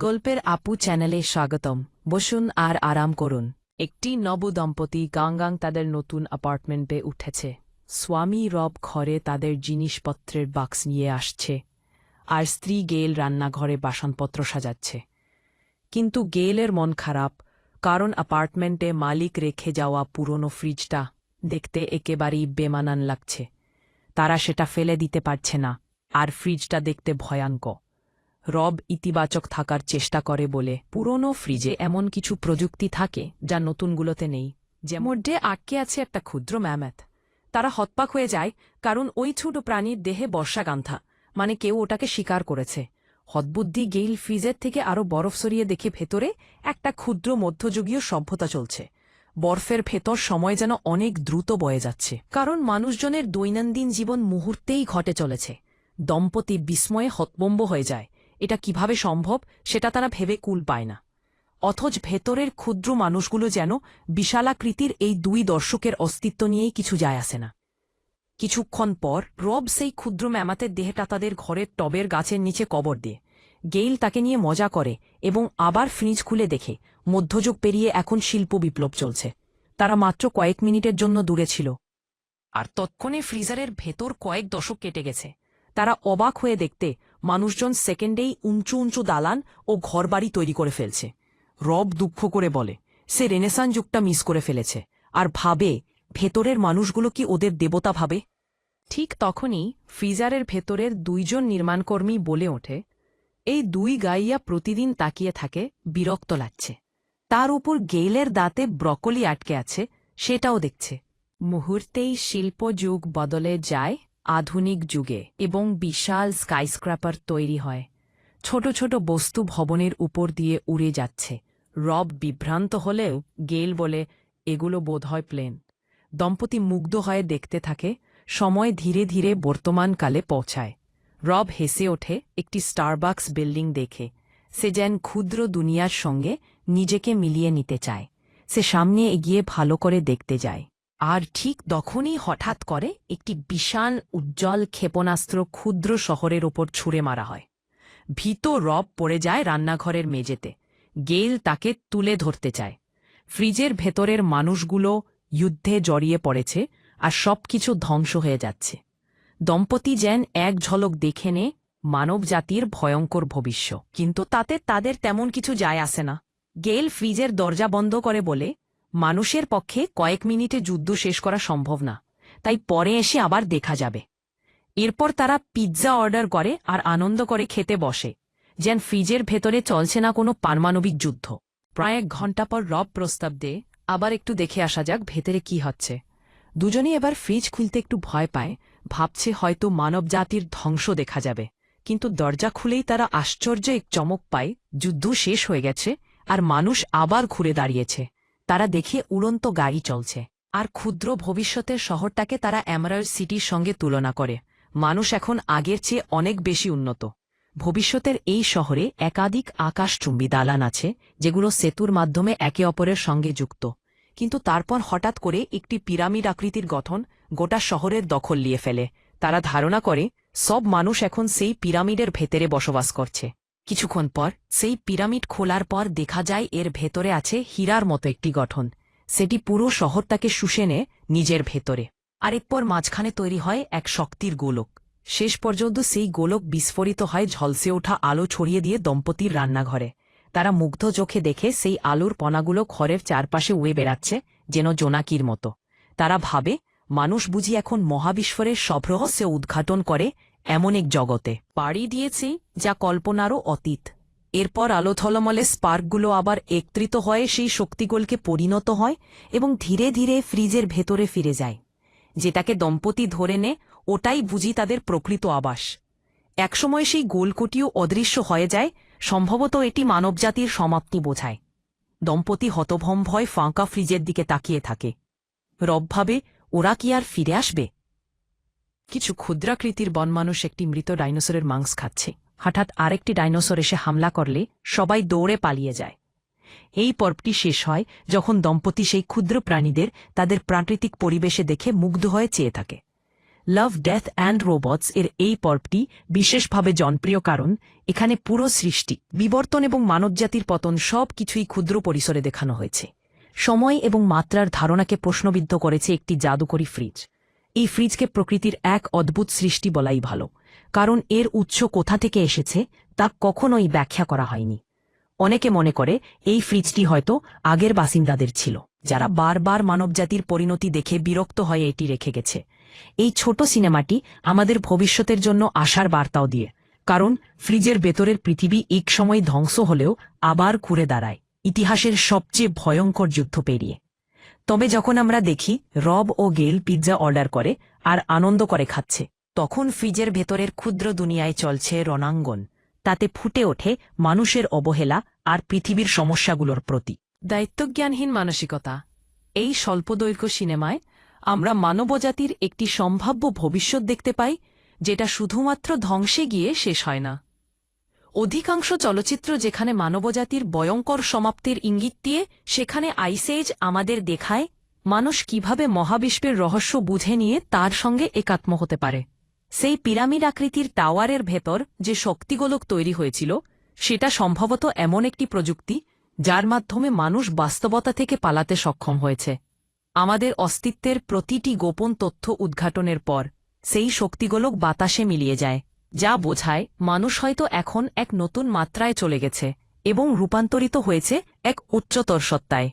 গল্পের আপু চ্যানেলে স্বাগতম। বসুন আর আরাম করুন। একটি নবদম্পতি গাঙ্গাং তাদের নতুন অ্যাপার্টমেন্টে উঠেছে। স্বামী রব ঘরে তাদের জিনিসপত্রের বাক্স নিয়ে আসছে। আর স্ত্রী গেল রান্নাঘরে বাসনপত্র সাজাচ্ছে। কিন্তু গেলের মন খারাপ, কারণ অ্যাপার্টমেন্টে মালিক রেখে যাওয়া পুরনো ফ্রিজটা দেখতে একেবারেই বেমানান লাগছে। তারা সেটা ফেলে দিতে পারছে না, আর ফ্রিজটা দেখতে ভয়ানক। রব ইতিবাচক থাকার চেষ্টা করে বলে। পুরনো ফ্রিজে এমন কিছু প্রযুক্তি থাকে যা নতুনগুলোতে নেই। যেমন মধ্যে আটকে আছে একটা ক্ষুদ্র ম্যাম্যাথ তারা হতপাক হয়ে যায় কারণ ওই ছোট প্রাণীর দেহে বর্ষাগান্থা মানে কেউ ওটাকে শিকার করেছে। হতবুদ্ধি গেইল ফ্রিজের থেকে আরও বরফ সরিয়ে দেখে ভেতরে একটা ক্ষুদ্র মধ্যযুগীয় সভ্যতা চলছে। বরফের ভেতর সময় যেন অনেক দ্রুত বয়ে যাচ্ছে। কারণ মানুষজনের দৈনন্দিন জীবন মুহূর্তেই ঘটে চলেছে। দম্পতি বিস্ময়ে হতবম্ব হয়ে যায়। এটা কীভাবে সম্ভব সেটা তারা ভেবে কুল পায় না। অথচ ভেতরের ক্ষুদ্র মানুষগুলো যেন বিশালাকৃতির এই দুই দর্শকের অস্তিত্ব নিয়েই কিছু যায় আসে না। কিছুক্ষণ পর রব সেই ক্ষুদ্র ম্যামাতের দেহটা তাদের ঘরের টবের গাছের নিচে কবর দিয়ে। গেইল তাকে নিয়ে মজা করে এবং আবার ফ্রিজ খুলে দেখে মধ্যযুগ পেরিয়ে এখন শিল্প বিপ্লব চলছে। তারা মাত্র কয়েক মিনিটের জন্য দূরে ছিল। আর তৎক্ষণে ফ্রিজারের ভেতর কয়েক দশক কেটে গেছে। তারা অবাক হয়ে দেখতে মানুষজন সেকেন্ডেই উঁচু উঁচু দালান ও ঘরবাড়ি তৈরি করে ফেলছে। রব দুঃখ করে বলে, সে রেনেসান যুগটা মিস করে ফেলেছে। আর ভাবে, ভেতরের মানুষগুলো কি ওদের দেবতা ভাবে? ঠিক তখনই ফ্রিজারের ভেতরের দুইজন নির্মাণকর্মী বলে ওঠে, এই দুই গাইয়া প্রতিদিন তাকিয়ে থাকে, বিরক্ত লাগছে। তার উপর গেইলের দাঁতে ব্রকলি আটকে আছে, সেটাও দেখছে। মুহূর্তেই শিল্প যুগ বদলে যায় আধুনিক যুগে এবং বিশাল স্কাইস্ক্র্যাপার তৈরি হয়। ছোট ছোট বস্তু ভবনের উপর দিয়ে উড়ে যাচ্ছে। রব বিভ্রান্ত হলেও গেল বলে, এগুলো বোধহয় প্লেন। দম্পতি মুগ্ধ হয়ে দেখতে থাকে, সময় ধীরে ধীরে বর্তমানকালে পৌঁছায়। রব হেসে ওঠে, একটি স্টারবাক্স বিল্ডিং দেখে। সে যেন ক্ষুদ্র দুনিয়ার সঙ্গে নিজেকে মিলিয়ে নিতে চায়। সে সামনে এগিয়ে ভালো করে দেখতে যায়। আর ঠিক তখনই হঠাৎ করে একটি বিশাল উজ্জ্বল ক্ষেপণাস্ত্র ক্ষুদ্র শহরের ওপর ছুঁড়ে মারা হয়। ভীত রব পড়ে যায় রান্নাঘরের মেঝেতে। গেল তাকে তুলে ধরতে চায়। ফ্রিজের ভেতরের মানুষগুলো যুদ্ধে জড়িয়ে পড়েছে আর সবকিছু ধ্বংস হয়ে যাচ্ছে। দম্পতি যেন এক ঝলক দেখে নে মানবজাতির ভয়ঙ্কর ভবিষ্য। কিন্তু তাতে তাদের তেমন কিছু যায় আসে না। গেল ফ্রিজের দরজা বন্ধ করে বলে মানুষের পক্ষে কয়েক মিনিটে যুদ্ধ শেষ করা সম্ভব না, তাই পরে এসে আবার দেখা যাবে। এরপর তারা পিৎজা অর্ডার করে আর আনন্দ করে খেতে বসে, যেন ফ্রিজের ভেতরে চলছে না কোনো পারমাণবিক যুদ্ধ। প্রায় এক ঘণ্টা পর রব প্রস্তাব দে আবার একটু দেখে আসা যাক ভেতরে কি হচ্ছে। দুজনেই এবার ফ্রিজ খুলতে একটু ভয় পায়, ভাবছে হয়তো মানবজাতির ধ্বংস দেখা যাবে। কিন্তু দরজা খুলেই তারা আশ্চর্য এক চমক পায়, যুদ্ধ শেষ হয়ে গেছে আর মানুষ আবার ঘুরে দাঁড়িয়েছে। তারা দেখে উড়ন্ত গাড়ি চলছে। আর ক্ষুদ্র ভবিষ্যতের শহরটাকে তারা অ্যামারার সিটির সঙ্গে তুলনা করে। মানুষ এখন আগের চেয়ে অনেক বেশি উন্নত। ভবিষ্যতের এই শহরে একাধিক আকাশচুম্বী দালান আছে, যেগুলো সেতুর মাধ্যমে একে অপরের সঙ্গে যুক্ত। কিন্তু তারপর হঠাৎ করে একটি পিরামিড আকৃতির গঠন গোটা শহরের দখল নিয়ে ফেলে। তারা ধারণা করে, সব মানুষ এখন সেই পিরামিডের ভেতরে বসবাস করছে। কিছুক্ষণ পর সেই পিরামিড খোলার পর দেখা যায় এর ভেতরে আছে হীরার মতো একটি গঠন। সেটি পুরো শহরটাকে শুষে নেয় নিজের ভেতরে। আর এরপর মাঝখানে তৈরি হয় এক শক্তির গোলক। শেষ পর্যন্ত সেই গোলক বিস্ফোরিত হয় ঝলসে ওঠা আলো ছড়িয়ে দিয়ে দম্পতির রান্নাঘরে। তারা মুগ্ধ চোখে দেখে সেই আলোর পনাগুলো ঘরের চারপাশে উড়ে বেড়াচ্ছে, যেন জোনাকির মতো। তারা ভাবে, মানুষ বুঝি এখন মহাবিশ্বরের সব রহস্য উদ্ঘাটন করে এমন এক জগতে। পাড়ি দিয়েছি, যা কল্পনারও অতীত। এরপর আলো থলমলে স্পার্কগুলো আবার একত্রিত হয়ে সেই শক্তিগোলকে পরিণত হয় এবং ধীরে ধীরে ফ্রিজের ভেতরে ফিরে যায়। যেটাকে দম্পতি ধরে নে, ওটাই বুঝি তাদের প্রকৃত আবাস। একসময় সেই গোলকটিও অদৃশ্য হয়ে যায়, সম্ভবত এটি মানবজাতির সমাপ্তি বোঝায়। দম্পতি হতভম্ব হয় ফাঁকা ফ্রিজের দিকে তাকিয়ে থাকে। রব ভাবে ওরা কি আর ফিরে আসবে? কিছু ক্ষুদ্রাকৃতির বনমানুষ একটি মৃত ডাইনোসরের মাংস খাচ্ছে। হঠাৎ আরেকটি ডাইনোসর এসে হামলা করলে সবাই দৌড়ে পালিয়ে যায়। এই পর্বটি শেষ হয় যখন দম্পতি সেই ক্ষুদ্র প্রাণীদের তাদের প্রাকৃতিক পরিবেশে দেখে মুগ্ধ হয়ে চেয়ে থাকে। লাভ ডেথ অ্যান্ড রোবটস এর এই পর্বটি বিশেষভাবে জনপ্রিয় কারণ, এখানে পুরো সৃষ্টি, বিবর্তন এবং মানবজাতির পতন সব কিছুই ক্ষুদ্র পরিসরে দেখানো হয়েছে। সময় এবং মাত্রার ধারণাকে প্রশ্নবিদ্ধ করেছে একটি জাদুকরী ফ্রিজ এই ফ্রিজকে প্রকৃতির এক অদ্ভুত সৃষ্টি বলাই ভালো, কারণ এর উৎস কোথা থেকে এসেছে তা কখনোই ব্যাখ্যা করা হয়নি। অনেকে মনে করে এই ফ্রিজটি হয়তো আগের বাসিন্দাদের ছিল, যারা বারবার মানবজাতির পরিণতি দেখে বিরক্ত হয়ে এটি রেখে গেছে। এই ছোট সিনেমাটি আমাদের ভবিষ্যতের জন্য আশার বার্তাও দিয়ে, কারণ ফ্রিজের ভেতরের পৃথিবী এক সময় ধ্বংস হলেও আবার ঘুরে দাঁড়ায়, ইতিহাসের সবচেয়ে ভয়ঙ্কর যুদ্ধ পেরিয়ে। তবে যখন আমরা দেখি রব ও গেল পিৎজা অর্ডার করে আর আনন্দ করে খাচ্ছে, তখন ফ্রিজের ভেতরের ক্ষুদ্র দুনিয়ায় চলছে রণাঙ্গন। তাতে ফুটে ওঠে মানুষের অবহেলা আর পৃথিবীর সমস্যাগুলোর প্রতি। দায়িত্বজ্ঞানহীন মানসিকতা। এই স্বল্পদৈর্ঘ্য সিনেমায় আমরা মানবজাতির একটি সম্ভাব্য ভবিষ্যৎ দেখতে পাই, যেটা শুধুমাত্র ধ্বংসে গিয়ে শেষ হয় না। অধিকাংশ চলচ্চিত্র যেখানে মানবজাতির ভয়ঙ্কর সমাপ্তির ইঙ্গিত দিয়ে, সেখানে আইসেজ আমাদের দেখায় মানুষ কীভাবে মহাবিশ্বের রহস্য বুঝে নিয়ে তার সঙ্গে একাত্ম হতে পারে। সেই পিরামিড আকৃতির টাওয়ারের ভেতর যে শক্তিগোলক তৈরি হয়েছিল, সেটা সম্ভবত এমন একটি প্রযুক্তি যার মাধ্যমে মানুষ বাস্তবতা থেকে পালাতে সক্ষম হয়েছে। আমাদের অস্তিত্বের প্রতিটি গোপন তথ্য উদ্ঘাটনের পর, সেই শক্তিগোলক বাতাসে মিলিয়ে যায়। যা বোঝায় মানুষ হয়তো এখন এক নতুন মাত্রায় চলে গেছে এবং রূপান্তরিত হয়েছে এক উচ্চতর সত্তায়।